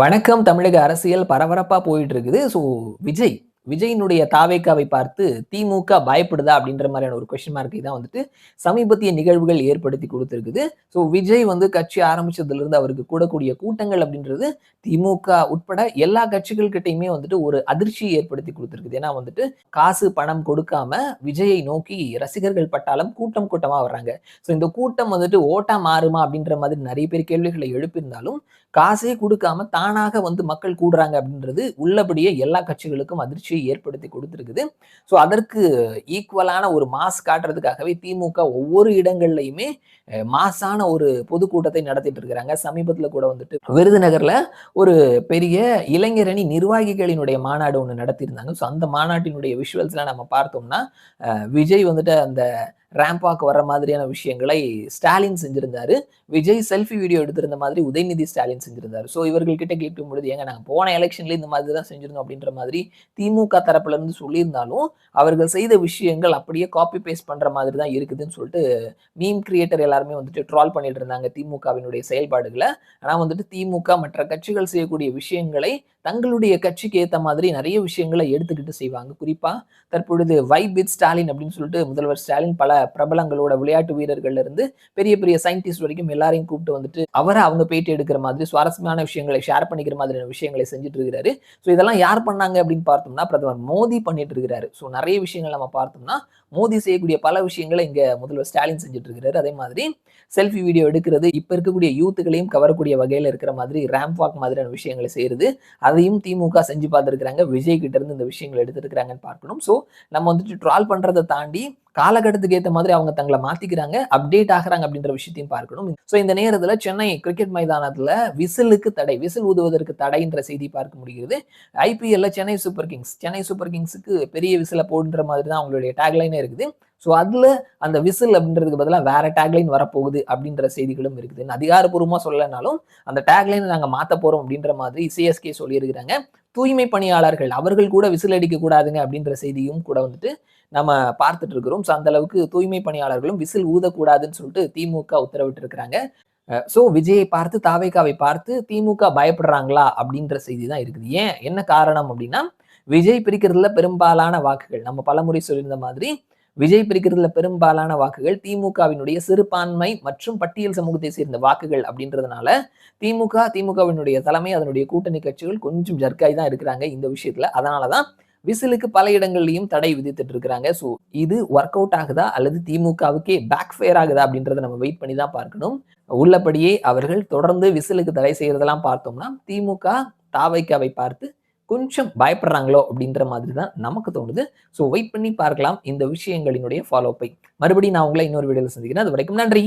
வணக்கம் தமிழக அரசியல் பரபரப்பாக போயிட்டு இருக்குது. ஸோ விஜய் விஜயினுடைய தாவேக்காவை பார்த்து திமுக பயப்படுதா? அப்படின்ற மாதிரியான ஒரு கொஸ்டின் மார்க்கை தான் வந்துட்டு சமீபத்திய நிகழ்வுகள் ஏற்படுத்தி கொடுத்துருக்குது. ஸோ விஜய் வந்து கட்சி ஆரம்பிச்சதுலேருந்து அவருக்கு கூடக்கூடிய கூட்டங்கள் அப்படின்றது திமுக உட்பட எல்லா கட்சிகள்கிட்டையுமே வந்துட்டு ஒரு அதிர்ச்சியை ஏற்படுத்தி கொடுத்துருக்குது. ஏன்னா வந்துட்டு காசு பணம் கொடுக்காம விஜயை நோக்கி ரசிகர்கள் பட்டாலும் கூட்டம் கூட்டமாக வர்றாங்க. ஸோ இந்த கூட்டம் வந்துட்டு ஓட்டா மாறுமா அப்படின்ற மாதிரி நிறைய பேர் கேள்விகளை எழுப்பியிருந்தாலும் காசே கொடுக்காம தானாக வந்து மக்கள் கூடுறாங்க அப்படின்றது உள்ளபடியே எல்லா கட்சிகளுக்கும் அதிர்ச்சி அதிர்ச்சியை ஏற்படுத்தி கொடுத்துருக்குது. ஸோ அதற்கு ஈக்குவலான ஒரு மாஸ் காட்டுறதுக்காகவே திமுக ஒவ்வொரு இடங்கள்லையுமே மாசான ஒரு பொதுக்கூட்டத்தை நடத்திட்டு இருக்கிறாங்க. சமீபத்தில் கூட வந்துட்டு விருதுநகரில் ஒரு பெரிய இளைஞரணி நிர்வாகிகளினுடைய மாநாடு ஒன்று நடத்தியிருந்தாங்க. ஸோ அந்த மாநாட்டினுடைய விஷுவல்ஸ்லாம் நம்ம பார்த்தோம்னா விஜய் வந்துட்டு அந்த ரேம்பாக்கு வர மாதிரியான விஷயங்களை ஸ்டாலின் செஞ்சிருந்தாரு. விஜய் செல்ஃபி வீடியோ எடுத்திருந்த மாதிரி உதயநிதி ஸ்டாலின் செஞ்சிருந்தாரு. ஸோ இவர்கள்கிட்ட கேட்கும் பொழுது ஏங்க நாங்கள் போன எலெக்ஷன்ல இந்த மாதிரி தான் செஞ்சிருந்தோம் அப்படின்ற மாதிரி திமுக தரப்புலேருந்து சொல்லியிருந்தாலும் அவர்கள் செய்த விஷயங்கள் அப்படியே காப்பி பேஸ்ட் பண்ணுற மாதிரி தான் இருக்குதுன்னு சொல்லிட்டு மீம் கிரியேட்டர் எல்லாருமே வந்துட்டு ட்ரால் பண்ணிட்டு இருந்தாங்க திமுகவினுடைய செயல்பாடுகளை. ஆனால் வந்துட்டு திமுக மற்ற கட்சிகள் செய்யக்கூடிய விஷயங்களை தங்களுடைய கட்சிக்கு ஏற்ற மாதிரி நிறைய விஷயங்களை எடுத்துக்கிட்டு செய்வாங்க. குறிப்பாக தற்பொழுது வைப் வித் ஸ்டாலின் அப்படின்னு சொல்லிட்டு முதல்வர் ஸ்டாலின் பல பிரபலங்களோட விளையாட்டு வீரர்கள்ல இருந்து பெரிய பெரிய சயின்டிஸ்ட் வரைக்கும் எல்லாரையும் கூப்பிட்டு வந்துட்டு அவரை அவங்க பேட்டி எடுக்கிற மாதிரி சுவாரஸ்யமான விஷயங்களை ஷேர் பண்ணிக்கிற மாதிரியான விஷயங்களை செஞ்சுட்டு இருக்கிறாரு. ஸோ இதெல்லாம் யார் பண்ணாங்க அப்படின்னு பார்த்தோம்னா பிரதமர் மோடி பண்ணிட்டு இருக்கிறாரு. ஸோ நிறைய விஷயங்கள் நம்ம பார்த்தோம்னா மோடி செய்யக்கூடிய பல விஷயங்களை இங்க முதல்வர் ஸ்டாலின் செஞ்சுட்டு இருக்கிறாரு. அதே மாதிரி செல்ஃபி வீடியோ எடுக்கிறது இப்ப இருக்கக்கூடிய யூத்துகளையும் கவரக்கூடிய வகையில இருக்கிற மாதிரி ரேம்ப் வாக் மாதிரியான விஷயங்களை செய்யறது அதையும் திமுக செஞ்சு பார்த்துருக்காங்க விஜய் கிட்ட இருந்து இந்த விஷயங்களை எடுத்துருக்காங்கன்னு பார்க்கணும். ஸோ நம்ம வந்துட்டு ட்ரால் பண்றதை தாண்டி காலகட்டத்துக்கு ஏற்ற மாதிரி அவங்க தங்களை மாத்திக்கிறாங்க அப்டேட் ஆகிறாங்க அப்படின்ற விஷயத்தையும் பார்க்கணும். ஸோ இந்த நேரத்தில் சென்னை கிரிக்கெட் மைதானத்தில் விசிலுக்கு தடை விசில் ஊதுவதற்கு தடைன்ற செய்தி பார்க்க முடிகிறது. ஐபிஎல்ல Chennai super kings Chennai super கிங்ஸுக்கு பெரிய விசில போடுன்ற மாதிரி தான் அவங்களுடைய டேக்லைனே இருக்குது. ஸோ அதில் அந்த விசில் அப்படின்றதுக்கு பதிலாக வேற டேக்லைன் வரப்போகுது அப்படின்ற செய்திகளும் இருக்குது. அதிகாரப்பூர்வமாக சொல்லலைனாலும் அந்த டேக்லைனை நாங்கள் மாற்ற போகிறோம் அப்படின்ற மாதிரி சிஎஸ்கே சொல்லியிருக்கிறாங்க. தூய்மை பணியாளர்கள் அவர்கள் கூட விசில் அடிக்க கூடாதுங்க அப்படின்ற செய்தியும் கூட வந்துட்டு நம்ம பார்த்துட்டு இருக்கிறோம். ஸோ அந்த அளவுக்கு தூய்மை பணியாளர்களும் விசில் ஊதக்கூடாதுன்னு சொல்லிட்டு திமுக உத்தரவிட்டு இருக்கிறாங்க ஸோ விஜயை பார்த்து தாவேகாவை பார்த்து திமுக பயப்படுறாங்களா அப்படின்ற செய்தி தான் இருக்குது. ஏன்? என்ன காரணம் அப்படின்னா விஜய் பிரிக்கிறதுல பெரும்பாலான வாக்குகள் நம்ம பலமுறை சொல்லியிருந்த மாதிரி விஜய் பிரிக்கிறதுல பெரும்பாலான வாக்குகள் திமுகவினுடைய சிறுபான்மை மற்றும் பட்டியல் சமூகத்தை சேர்ந்த வாக்குகள் அப்படின்றதுனால திமுக திமுகவினுடைய தலைமை அதனுடைய கூட்டணி கட்சிகள் கொஞ்சம் ஜர்க்காய் தான் இருக்கிறாங்க இந்த விஷயத்துல. அதனாலதான் விசிலுக்கு பல இடங்கள்லையும் தடை விதித்துட்டு இருக்கிறாங்க. ஸோ இது ஒர்க் அவுட் ஆகுதா? அல்லது திமுகவுக்கே பேக் ஃபயர் ஆகுதா? அப்படின்றத நம்ம வெயிட் பண்ணி தான் பார்க்கணும். உள்ளபடியே அவர்கள் தொடர்ந்து விசிலுக்கு தடை செய்யறதெல்லாம் பார்த்தோம்னா திமுக தாவைக்காவை பார்த்து கொஞ்சம் பயப்படுறாங்களோ அப்படின்ற மாதிரி தான் நமக்கு தோணுது. ஸோ வெயிட் பண்ணி பார்க்கலாம் இந்த விஷயங்களினுடைய ஃபாலோ அப்பை மறுபடியும் நான் உங்களை இன்னொரு வீடியோவில் சந்திக்கிறேன். அது வரைக்கும் நன்றி.